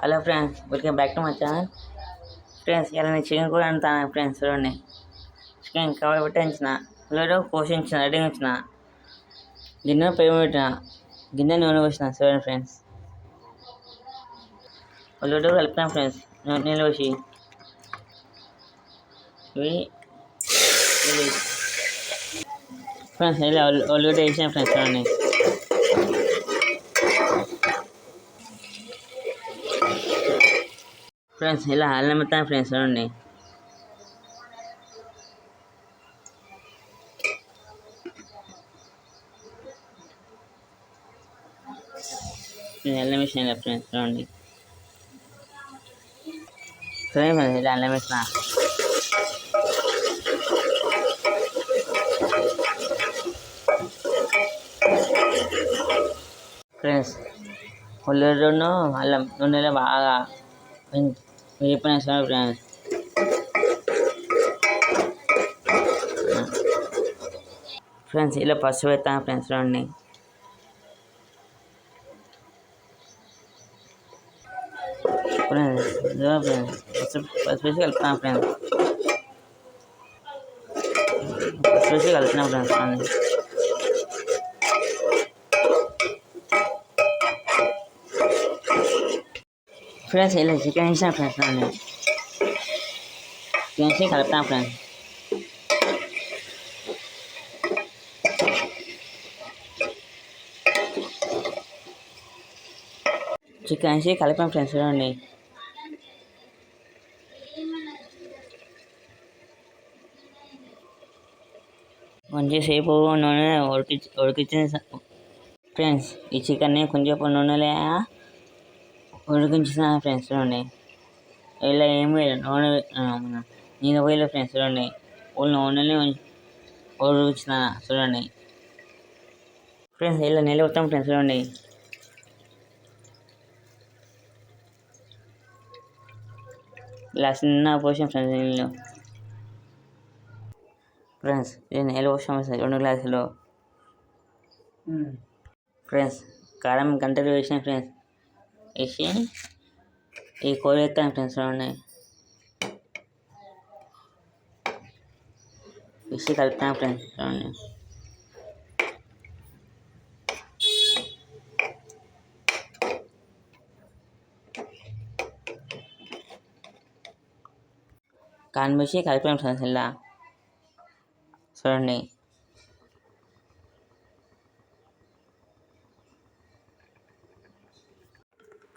Hello friends welcome back to my channel. Friends ఇలా నేను chicken కూడా అంటాను ఫ్రెండ్స్ చూడండి. చికెన్ కవర్ పెట్టించిన ఉల్లిగడ్డ పోషించిన రెడీ ఉంచిన. గిన్నె పొయ్యి పెట్టిన గిన్నె నూనె పోసిన చూడండి ఫ్రెండ్స్. ఉల్లిగడ్డ కలిపిన ఫ్రెండ్స్ నీళ్ళు పోసి. ఇవి ఫ్రెండ్స్ ఇలా ఉల్లిగడ్డ వేసిన ఫ్రెండ్స్ చూడండి. ఫ్రెండ్స్ ఇలా అల్లం మెత్తాను ఫ్రెండ్స్ చూడండి అల్లం ఇలా ఫ్రెండ్స్ చూడండి ఫ్రెండ్స్ ఇలా అల్లం వేసిన ఫ్రెండ్స్ ఉల్లిగడ్డను అల్లం నూనెలో బాగా వేపిన సరే ఫ్రెండ్స్ ఫ్రెండ్స్ ఇలా పసుపు వేస్తాను ఫ్రెండ్స్ చూడండి ఫ్రెండ్స్ ఇదిగో ఫ్రెండ్స్ పసుపు పసుపు వేసి కలుపుతాను ఫ్రెండ్స్ పసుపు వేసి కలుపుతున్నాం ఫ్రెండ్స్ చూడండి ఫ్రెండ్స్ ఇలా చికెన్ వేసాను ఫ్రెండ్స్ నేను చికెన్ వేసి కలుపుతాను ఫ్రెండ్స్ చికెన్ వేసి కలిపాను ఫ్రెండ్స్ చూడండి కొంచెంసేపు నూనె ఉడికి ఉడికించిన ఫ్రెండ్స్ ఈ చికెన్ని కొంచెంసేపు నూనెలో ఉడికించిన ఫ్రెండ్స్ చూడండి ఇలా ఏం వేయలేదు నూనె నేను పోయలేదు ఫ్రెండ్స్ చూడండి ఓన్లీ నూనెనే ఉడికించిన చూడండి ఫ్రెండ్స్ ఇలా నిలబెడతాం ఫ్రెండ్స్ చూడండి ఇలా చిన్న పోసాం ఫ్రెండ్స్ నీళ్ళు. ఫ్రెండ్స్ ఇది నీళ్ళు పోసాం రెండు గ్లాసులు. ఫ్రెండ్స్ కారం గంటలు వేసిన ఫ్రెండ్స్. వేసి ఈ కూర వేస్తాను ఫ్రెండ్స్ చూడండి వేసి కలుపుతాను ఫ్రెండ్స్ చూడండి కాన్ వేసి కలిపాను ఫ్రెండ్స్ ఇలా చూడండి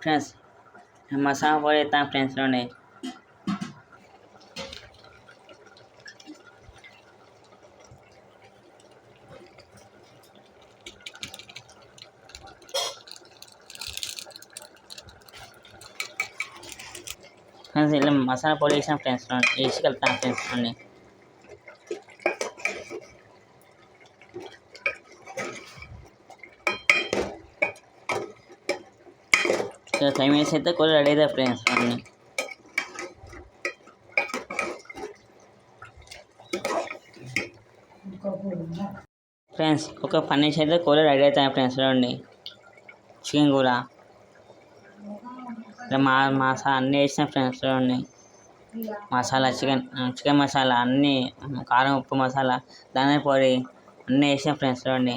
ఫ్రెండ్స్ మసాలా పొడి వేస్తాను ఫ్రెండ్స్ చూడండి ఫ్రెండ్స్ ఇలా మసాలా పొడి వేసాను ఫ్రెండ్స్ వేసి కలుపుతాను ఫ్రెండ్స్ చూడండి ఫైవ్ మినిట్స్ అయితే కూర రెడీ అవుతుంది ఫ్రెండ్స్ అన్నీ ఫ్రెండ్స్ ఒక పని అయితే కూర రెడీ అవుతాయి ఫ్రెండ్స్ చూడండి చికెన్ కూర మా మసాలా అన్నీ వేసిన ఫ్రెండ్స్ చూడండి మసాలా చికెన్ చికెన్ మసాలా అన్నీ కారం ఉప్పు మసాలా ధనియా పొడి అన్నీ వేసిన ఫ్రెండ్స్ చూడండి